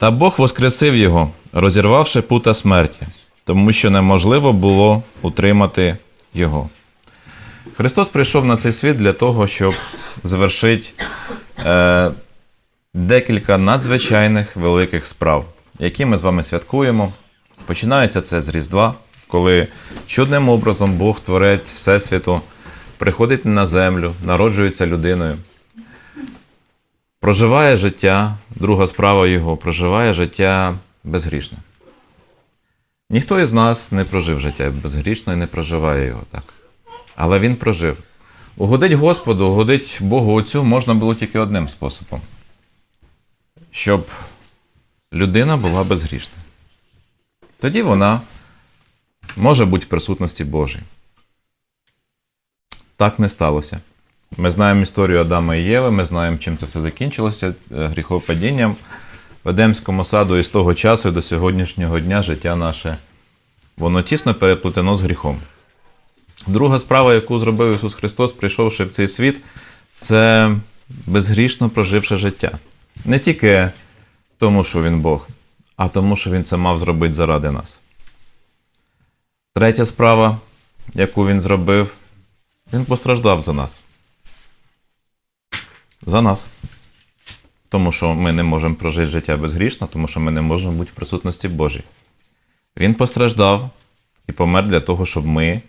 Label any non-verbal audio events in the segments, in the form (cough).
Та Бог воскресив його, розірвавши пута смерті, тому що неможливо було утримати його. Христос прийшов на цей світ для того, щоб завершити е, декілька надзвичайних великих справ, які ми з вами святкуємо. Починається це з Різдва, коли чудним образом Бог, Творець Всесвіту, приходить на землю, народжується людиною, проживає життя, друга справа його проживає життя безгрішне. Ніхто із нас не прожив життя безгрішно і не проживає його так. Але він прожив. Угодить Господу, угодить Богу Отцю можна було тільки одним способом. Щоб людина була безгрішна. Тоді вона може бути в присутності Божій. Так не сталося. Ми знаємо історію Адама і Єви, ми знаємо, чим це все закінчилося е, гріхопадінням в Едемському саду і з того часу і до сьогоднішнього дня життя наше, воно тісно переплетено з гріхом. Друга справа, яку зробив Ісус Христос, прийшовши в цей світ, це безгрішно проживши життя. Не тільки тому, що Він Бог, а тому, що Він це мав зробити заради нас. Третя справа, яку він зробив, він постраждав за нас. За нас. Тому що ми не можемо прожити життя безгрішно, тому що ми не можемо бути в присутності Божій. Він постраждав і помер для того, щоб ми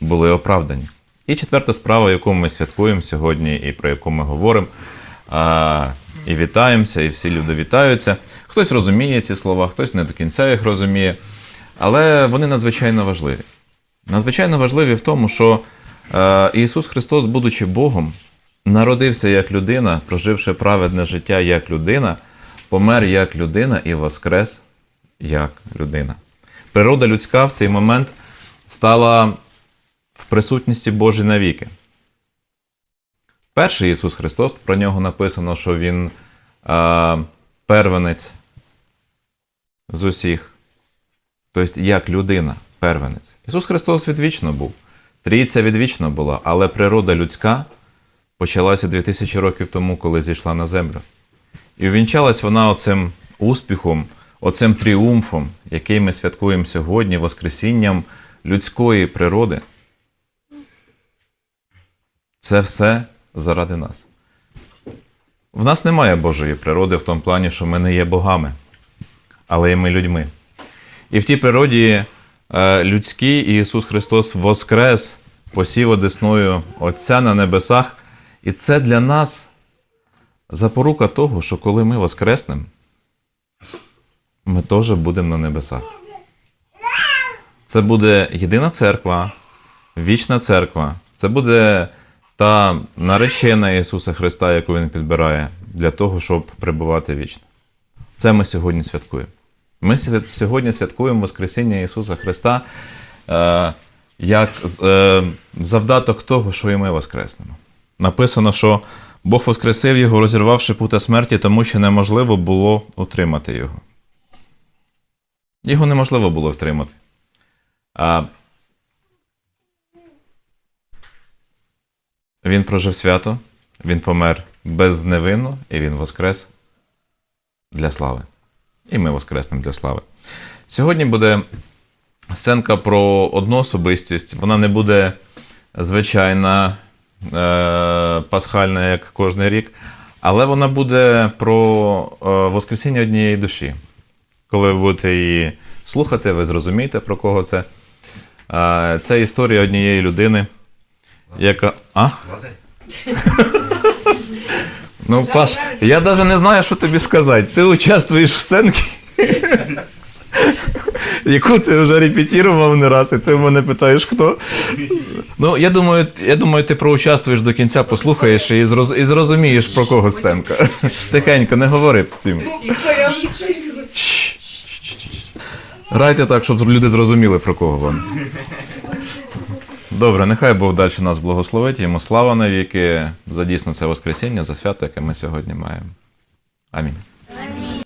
були оправдані. І четверта справа, яку ми святкуємо сьогодні, і про яку ми говоримо, і вітаємося, і всі люди вітаються. Хтось розуміє ці слова, хтось не до кінця їх розуміє, але вони надзвичайно важливі. Надзвичайно важливі в тому, що е, Ісус Христос, будучи Богом, народився як людина, проживши праведне життя як людина, помер як людина і воскрес як людина. Природа людська в цей момент стала в присутності Божій навіки. Перший Ісус Христос, про нього написано, що Він е, первенець з усіх. Тобто, як людина, первенець. Ісус Христос відвічно був. Трійця відвічно була, але природа людська почалася 2000 років тому, коли зійшла на землю. І увінчалась вона оцим успіхом, оцим тріумфом, який ми святкуємо сьогодні, Воскресінням людської природи. Це все заради нас. В нас немає Божої природи в тому плані, що ми не є богами, але і ми людьми. І в тій природі е, людській Ісус Христос воскрес, посів одесною Отця на небесах. І це для нас запорука того, що коли ми воскреснемо, ми теж будемо на небесах. Це буде єдина церква, вічна церква. Це буде та наречена Ісуса Христа, яку Він підбирає, для того, щоб прибувати вічно. Це ми сьогодні святкуємо. Ми сьогодні святкуємо Воскресіння Ісуса Христа е, як е, завдаток того, що і ми воскреснемо. Написано, що Бог воскресив його, розірвавши пута смерті, тому що неможливо було утримати його. Його неможливо було втримати. А він прожив свято, він помер безневинно, і він воскрес для слави. І ми воскреснемо для слави. Сьогодні буде сценка про одну особистість. Вона не буде звичайна, пасхальна, як кожен рік, але вона буде про е, Воскресіння однієї душі. Коли ви будете її слухати, ви зрозумієте, про кого це. Е, це історія однієї людини, яка. А? Ну, Паш, я навіть не знаю, що тобі сказати. Ти участвуєш в сценці, яку ти вже репетував не раз, і ти мене питаєш, хто. Ну, я думаю, я думаю, ти проучаствуєш до кінця, послухаєш і, зроз, і зрозумієш, про кого сценка. (laughs) Тихенько, не говори цим. Грайте так, щоб люди зрозуміли, про кого вона. Добре, нехай Бог далі нас благословить, йому слава навіки за дійсно це Воскресіння, за свято, яке ми сьогодні маємо. Амінь.